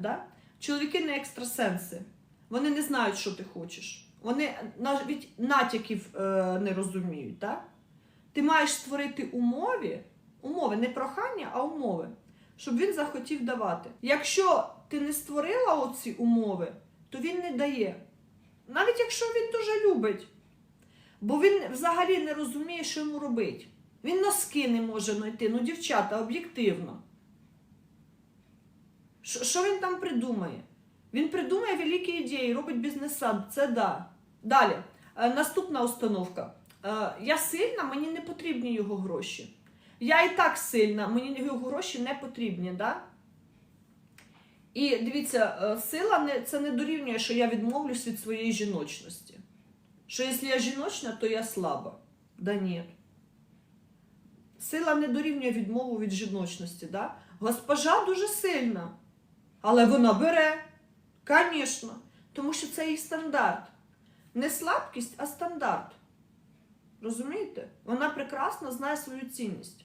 Да? Чоловіки не екстрасенси. Вони не знають, що ти хочеш. Вони навіть натяків е, не розуміють. Да? Ти маєш створити умови, умови, не прохання, а умови, щоб він захотів давати. Якщо ти не створила оці умови, то він не дає. Навіть якщо він дуже любить. Бо він взагалі не розуміє, що йому робити. Він носки не може знайти. Ну, дівчата, об'єктивно. Що він там придумає? Він придумає великі ідеї, робить бізнеса. Це да. Далі. Е, наступна установка. Е, я сильна, мені не потрібні його гроші. Я і так сильна, мені його гроші не потрібні. Да? І дивіться, е, сила не, це не дорівнює, що я відмовлюсь від своєї жіночності. Що якщо я жіночна, то я слаба. Да ні. Сила не дорівнює відмову від жіночності. Да? Госпожа дуже сильна. Але вона бере. Звісно. Тому що це її стандарт. Не слабкість, а стандарт. Розумієте? Вона прекрасно знає свою цінність.